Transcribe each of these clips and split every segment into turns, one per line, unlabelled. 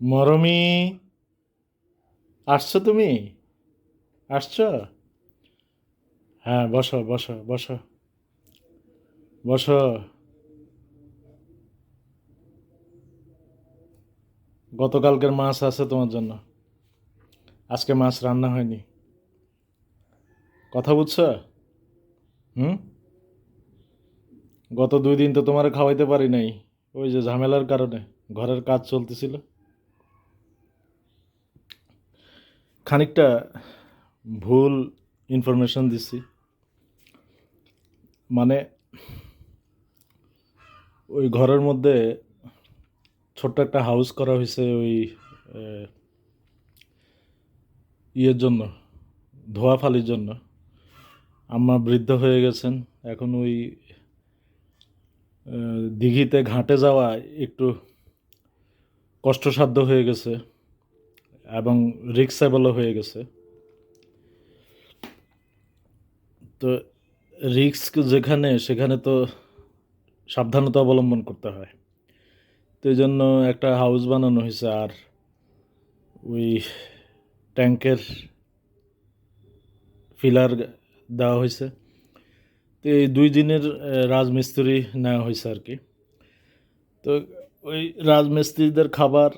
মরমি, আসছো তুমি? আসছো? হ্যাঁ বসো বসো বসো। বসো। গতকালকের মাছ আছে তোমার জন্য। আজকে মাছ রান্না হয়নি। কথা বুঝছ? হুম? গত দুই দিন তো তোমার খাওয়াইতে পারি নাই। ওই যে ঝামেলার কারণে ঘরের কাজ চলতেছিল। খানিকটা ভুল ইনফরমেশন দিছি। মানে ওই ঘরের মধ্যে ছোট্ট একটা হাউস করা হয়েছে ওই ইয়ের জন্য, ধোয়া ফালির জন্য। আম্মা বৃদ্ধ হয়ে গেছেন। এখন ওই দিঘিতে ঘাটে যাওয়া একটু কষ্টসাধ্য হয়ে গেছে। এবং রিক্সেবলও হয়ে গেছে। তো রিস্ক যেখানে, সেখানে তো সাবধানতা অবলম্বন করতে হয়। তো এই জন্য একটা হাউস বানানো হয়েছে আর ওই ট্যাঙ্কের ফিলার দেওয়া হয়েছে। তো এই দুই দিনের রাজমিস্ত্রি নেওয়া হয়েছে আর কি। তো ওই রাজমিস্ত্রিদের খাবার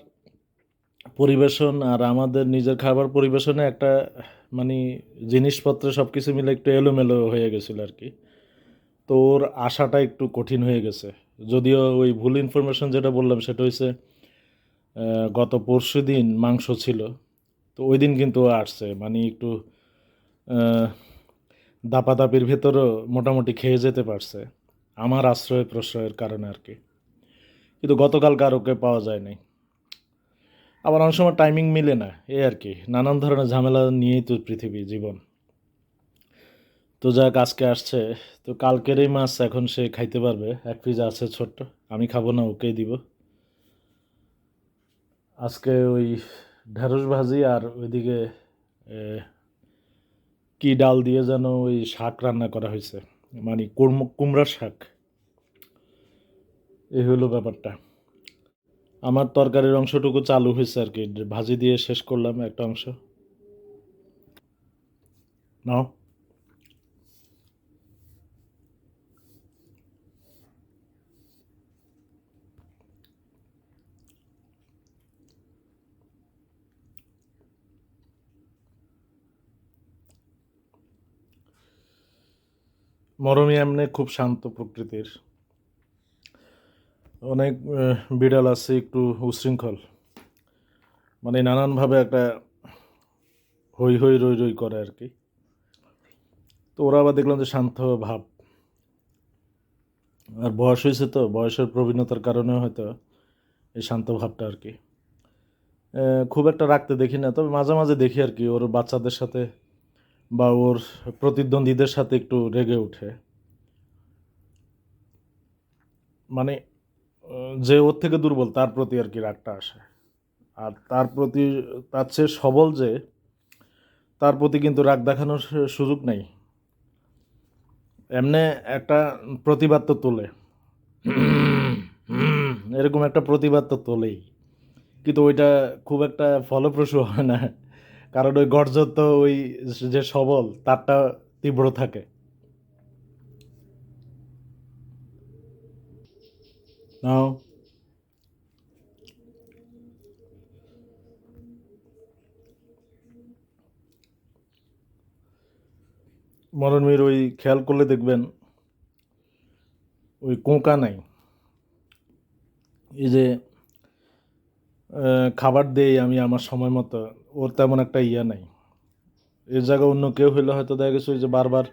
পরিবেশন আর আমাদের নিজের খাবার পরিবেশনে একটা মানে জিনিসপত্র সব কিছু মিলে একটু এলোমেলো হয়ে গেছিল আর কি। তো ওর আশাটা একটু কঠিন হয়ে গেছে। যদিও ওই ভুল ইনফরমেশন যেটা বললাম সেটা আহ, গত পরশু দিন মাংস ছিল। তো ওই দিন কিন্তু আসছে মানে একটু দাপাদাপির ভেতরও মোটামুটি খেয়ে যেতে পারছে। আমার আশ্রয় প্রশ্রয়ের কারণে আর কি। কিন্তু গতকাল কারোকে পাওয়া যায় নাই আবার অনেক সময় টাইমিং মিলে না, এই আর কি। নানান ধরনের ঝামেলা নিয়েই তো পৃথিবী, জীবন। তো যাক, আজকে আসছে। তো কালকের এই মাছ এখন সে খাইতে পারবে। এক পিস আছে ছোট্ট, আমি খাব না, ওকেই দিব। আজকে ওই ঢেঁড়স ভাজি আর ওইদিকে কি ডাল দিয়ে যেন ওই শাক রান্না করা হয়েছে। মানে কুমড়ার শাক। এই হলো ব্যাপারটা। আমার তরকারির অংশটুকু চালু হয়েছে আর কি। ভাজি দিয়ে শেষ করলাম একটা অংশ। নাও। মরমি এমনি খুব শান্ত প্রকৃতির। অনেক বিড়াল আছে, একটু উশৃঙ্খল। মানে নানানভাবে একটা হই হই রই রই করে আর কি। তো ওরা আবার দেখলাম যে শান্ত ভাব। আর বয়স হয়েছে তো, বয়সের প্রবীণতার কারণে হয়তো এই শান্ত ভাবটা আর কি। খুব একটা রাখতে দেখি না, তবে মাঝে মাঝে দেখি আর কি, ওর বাচ্চাদের সাথে বা ওর প্রতিদ্বন্দ্বীদের সাথে একটু রেগে ওঠে। মানে যে ওর থেকে দুর্বল, তার প্রতি আর কি রাগটা আসে। আর তার প্রতি, তার চেয়ে সবল যে, তার প্রতি কিন্তু রাগ দেখানোর সুযোগ নেই। এমনি একটা প্রতিবাদ তো তোলে। এরকম একটা প্রতিবাদ তো তোলেই। কিন্তু ওইটা খুব একটা ফলপ্রসূ হয় না। কারণ ওই গর্জন তো ওই যে সবল, তারটা তীব্র থাকে। নাও মরণমীর ওই খেয়াল করলে দেখবেন ওই কোঁকা নাই। এই যে খাবার দেই আমি আমার সময় মতো, ওর তেমন একটা ইয়া নাই। এর জায়গায় অন্য কেউ হইলে হয়তো দেখা গেছে ওই যে বারবার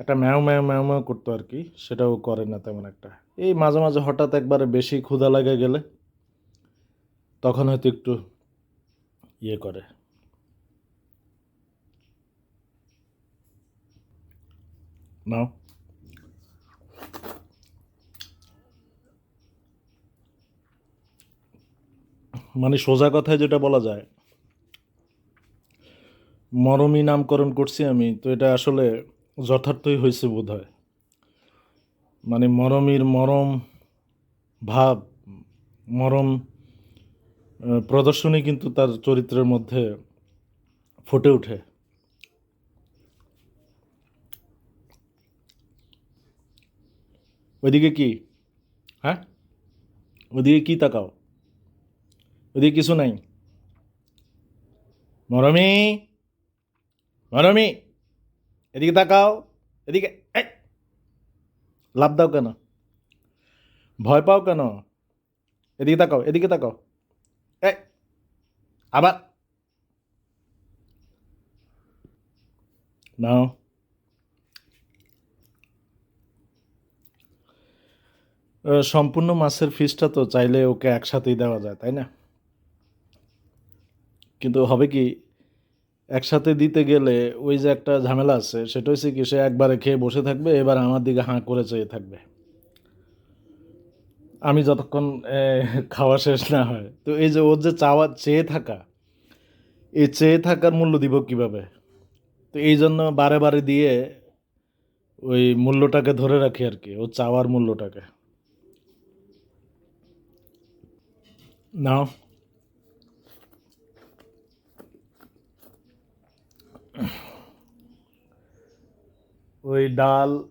একটা ম্যাও ম্যাও ম্যাও ম্যাও করতো আর কি, সেটাও করে না তেমন একটা। এই মাঝে মাঝে হঠাৎ একবারে বেশি ক্ষুধা লাগে গেলে তখন হয়তো একটু ইয়ে করে। নাও। মানে সোজা কথায় যেটা বলা যায়, মরমী নামকরণ করছি আমি, তো এটা আসলে যথার্থই হয়েছে বোধ হয় মানে মরমীর মরম ভাব, মরম প্রদর্শনী কিন্তু তার চরিত্রের মধ্যে ফুটে ওঠে। ওইদিকে কি? হ্যাঁ? ওইদিকে কি তাকাও? ওইদিকে কিছু নাই। মরমি মরমি, এদিকে তাকাও, এদিকে! লাভ দাও কেন? ভয় পাও কেন? এদিকে তাকাও এদিকে তাকাও। এ আবার। নাও। সম্পূর্ণ মাছের ফিসটা তো চাইলে ওকে একসাথেই দেওয়া যায়, তাই না? কিন্তু হবে কি একসাথে দিতে গেলে ওই যে একটা ঝামেলা আছে, সেটা হচ্ছে কি সে একবারে খেয়ে বসে থাকবে, এবার আমার দিকে হাঁ করে চেয়ে থাকবে। আমি যতক্ষণ খাওয়া শেষ না হয়। তো এই যে ওর যে চাওয়া, চেয়ে থাকা, এই চেয়ে থাকার মূল্য দিব কীভাবে? তো এই জন্য বারে বারে দিয়ে ওই মূল্যটাকে ধরে রাখি আর কি ও চাওয়ার মূল্যটাকে। নাও। ওই ডাল,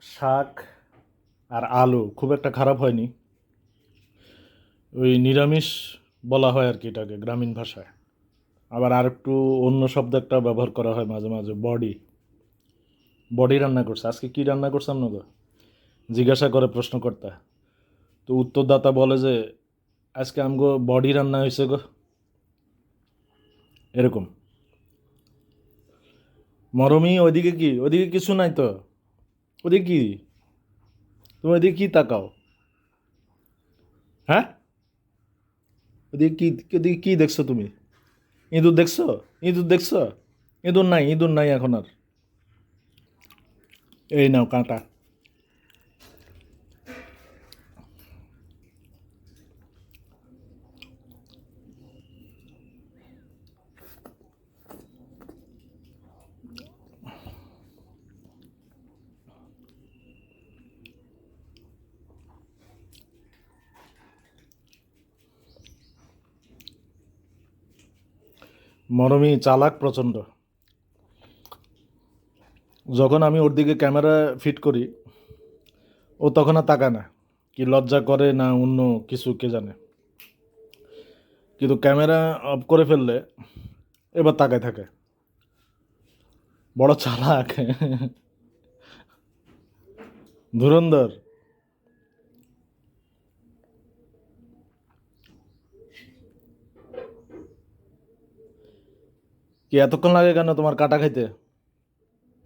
শাক আর আলু খুব একটা খারাপ হয়নি। ওই নিরামিষ বলা হয় আর কি এটাকে, গ্রামীণ ভাষায়। আবার আর একটু অন্য শব্দ একটা ব্যবহার করা হয় মাঝে মাঝে, বডি। বডি রান্না করছে। আজকে কি রান্না করছে গো? জিজ্ঞাসা করে প্রশ্নকর্তা। তো উত্তরদাতা বলে যে, আজকে আমগো বডি রান্না হয়েছে গো। এরকম। মরমি, ওইদিকে কি? ওইদিকে কিছু নাই তো? ওদিকে কি? তুমি ওইদিকে কি তাকাও। হ্যাঁ? ওদিকে কি ওদিকে কি দেখছ তুমি? ইঁদুর দেখছ? ইঁদুর দেখছ? ইঁদুর নাই ইঁদুর নাই এখন আর। এই নাও কাঁটা। মরমি চালাক প্রচণ্ড। যখন আমি ওর দিকে ক্যামেরা ফিট করি, ও তখন আর তাকায় না। কি লজ্জা করে না অন্য কিছু, কে জানে। কিন্তু ক্যামেরা অফ করে ফেললে এবার তাকায় থাকে। বড় চালাক। ধুরন্ধর। কি এতক্ষণ লাগে কেন তোমার কাটা খাইতে?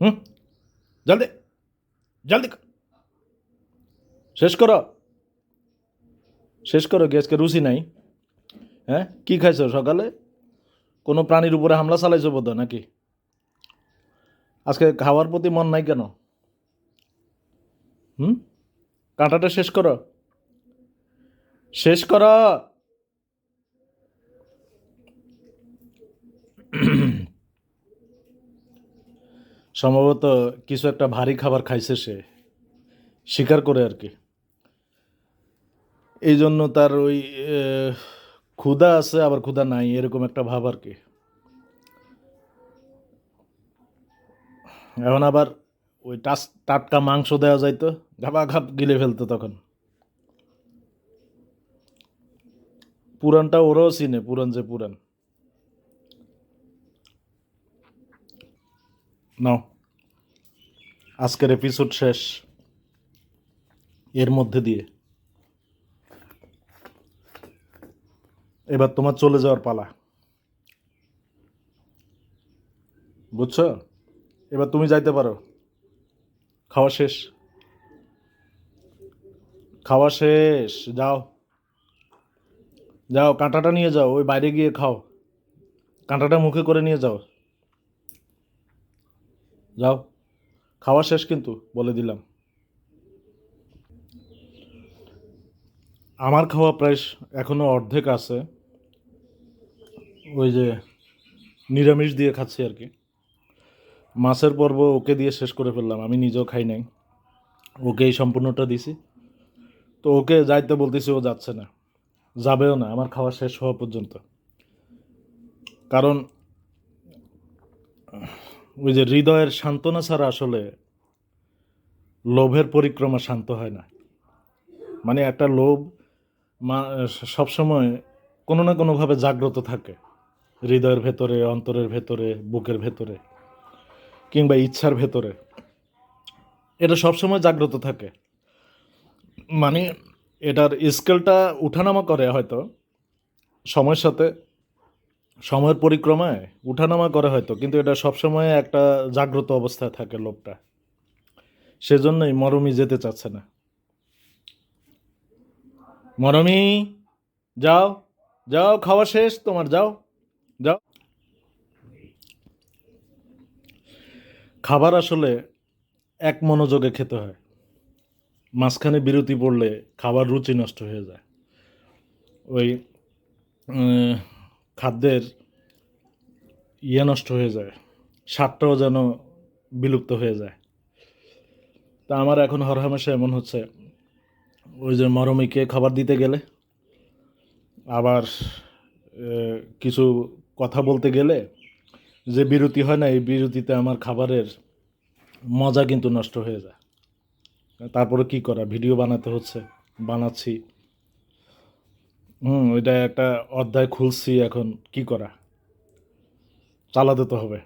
হুম? জলদি। জলদি। শেষ করো। শেষ করো, কি আজকে রুচি নাই? হ্যাঁ? কি খাইছো সকালে? কোনো প্রাণীর উপরে হামলা চালাইছো বোধ নাকি? আজকে খাওয়ার প্রতি মন নাই কেন? হুম? কাঁটাটা শেষ করো। শেষ করো। সম্ভবত কিছু একটা ভারী খাবার খাইছে সে। স্বীকার করে আর কি। এই জন্য তার ওই ক্ষুধা আছে, আবার ক্ষুধা নাই, এরকম একটা ভাব আর কি। এখন আবার ওই টাস, টাটকা মাংস দেওয়া যাইতো, ঘাপা ঘাপ গিলে ফেলতো তখন। পুরানটা ওরাও চিনে পুরান যে পুরান নাও। আজকের এপিসোড শেষ। এর মধ্যে দিয়ে। এবার তোমার চলে যাওয়ার পালা। বুঝছ? এবার তুমি যাইতে পারো। খাওয়া শেষ। খাওয়া শেষ। যাও। যাও, কাঁটাটা নিয়ে যাও। ওই বাইরে গিয়ে খাও। কাঁটাটা মুখে করে নিয়ে যাও। যাও, খাওয়া শেষ কিন্তু, বলে দিলাম। আমার খাওয়া প্রায় এখনও অর্ধেক আছে। ওই যে নিরামিষ দিয়ে খাচ্ছি আর কি। মাছের পর্ব ওকে দিয়ে শেষ করে ফেললাম, আমি নিজেও খাই নাই। ওকে এই সম্পূর্ণটা দিছি। তো ওকে যাইতে বলতেছি, ও যাচ্ছে না। যাবেও না, আমার খাওয়া শেষ হওয়া পর্যন্ত। কারণ ওই যে হৃদয়ের সান্ত্বনা ছাড়া আসলে লোভের পরিক্রমা শান্ত হয় না। মানে একটা লোভ মা, সবসময় কোনো না কোনোভাবে জাগ্রত থাকে। হৃদয়ের ভেতরে, অন্তরের ভেতরে, বুকের ভেতরে কিংবা ইচ্ছার ভেতরে। এটা সবসময় জাগ্রত থাকে। মানে এটার স্কেলটা উঠানামা করে হয়তো সময়ের সাথে। সময়ের পরিক্রমায় উঠানামা করে হয়তো, কিন্তু এটা সবসময় একটা জাগ্রত অবস্থায় থাকে লোকটা। সেজন্যই মরমি যেতে চাচ্ছে না। মরমি, যাও যাও, খাওয়া শেষ, তোমার যাও যাও। খাবার আসলে এক মনোযোগে খেতে হয়। মাঝখানে বিরতি পড়লে খাবার রুচি নষ্ট হয়ে যায়। ওই খাদ্যের ইয়ে নষ্ট হয়ে যায়, স্বাদটাও যেন বিলুপ্ত হয়ে যায়। তা আমার এখন হরহামেশা এমন হচ্ছে, ওই যে মরমিকে খাবার দিতে গেলে, আবার কিছু কথা বলতে গেলে, যে বিরতি হয় না, এই বিরতিতে আমার খাবারের মজা কিন্তু নষ্ট হয়ে যায়। তারপরে কি করা? ভিডিও বানাতে হচ্ছে, বানাচ্ছি। হুম, ওইটা একটা অধ্যায় খুলছি এখন, কি করা? চালাতে তো হবে।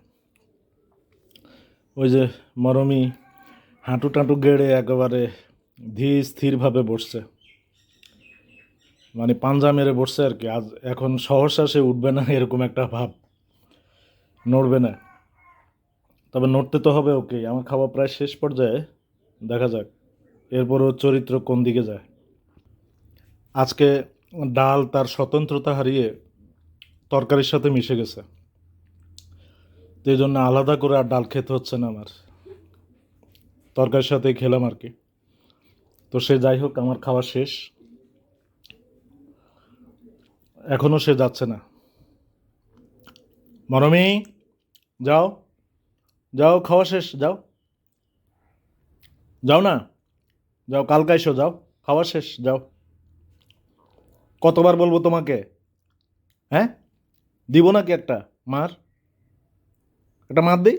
ওই যে মরমি হাঁটু টাঁটু গেড়ে একেবারে ধীর স্থিরভাবে বসছে। মানে পাঞ্জা মেরে বসছে আর কি। আজ এখন সহসা সে উঠবে না, এরকম একটা ভাব। নড়বে না। তবে নড়তে তো হবে, ওকে। আমার খাওয়া প্রায় শেষ পর্যায়ে, দেখা যাক। এরপর ওর চরিত্র কোন দিকে যায়। আজকে ডাল তার স্বতন্ত্রতা হারিয়ে তরকারির সাথে মিশে গেছে। তো এই জন্য আলাদা করে আর ডাল খেতে হচ্ছে না আমার। তরকারির সাথে খেলাম আর কি। তো সে যাই হোক, আমার খাওয়া শেষ। এখনও সে যাচ্ছে না। মরমি, যাও। যাও, খাওয়া শেষ, যাও। যাও না? যাও, কালকে এসো, যাও। খাওয়া শেষ, যাও। কতবার বলব তোমাকে? হ্যাঁ? দিব নাকি একটা? মার। একটা মার দিই?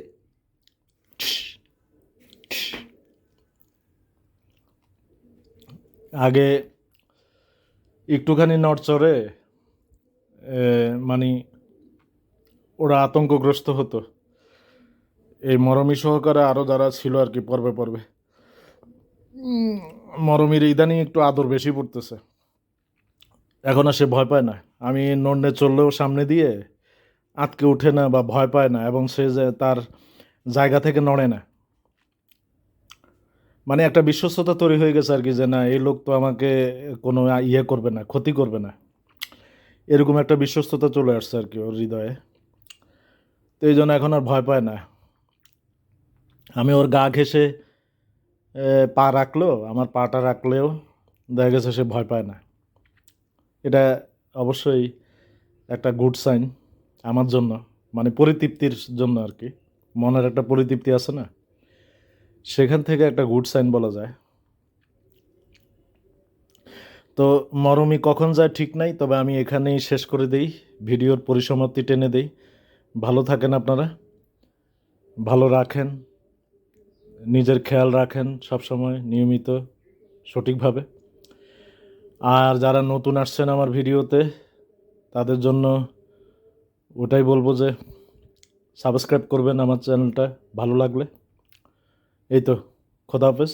আগে একটুখানি নড়চড়ে মানে ওরা আতঙ্কগ্রস্ত হতো। এই মরমী সহকারে আরও যারা ছিল আর কি পর্বে পর্বে। মরমির ইদানিং একটু আদর বেশি পড়তেছে। এখন আর সে ভয় পায় না। আমি নন্ডে চললেও সামনে দিয়ে আটকে ওঠে না বা ভয় পায় না এবং সে যে তার জায়গা থেকে নড়ে না। মানে একটা বিশ্বস্ততা তৈরি হয়ে গেছে আর কি যে না, এই লোক তো আমাকে কোনো ইয়ে করবে না, ক্ষতি করবে না। এরকম একটা বিশ্বস্ততা চলে আসছে আর কি ওর হৃদয়ে। তো এই জন্য এখন আর ভয় পায় না। আমি ওর গা ঘেসে পা রাখল আমার পাটা রাখলেও দেখা গেছে সে ভয় পায় না। এটা অবশ্যই একটা গুড সাইন আমার জন্য মানে পরিতৃপ্তির জন্য আর কি। মনের একটা পরিতৃপ্তি আছে না? সেখান থেকে একটা গুড সাইন বলা যায়। তো মরমি কখন যায় ঠিক নাই, তবে আমি এখানেই শেষ করে দেই। ভিডিওর পরিসমাপ্তি টেনে দেই। ভালো থাকেন আপনারা। ভালো রাখেন। নিজের খেয়াল রাখেন সবসময় নিয়মিত, সঠিকভাবে। আর যারা নতুন আসছেন আমার ভিডিওতে, তাদের জন্য ওটাই বলব যে সাবস্ক্রাইব করবেন আমার চ্যানেলটা, ভালো লাগলে। এই তো, খোদা হাফেজ।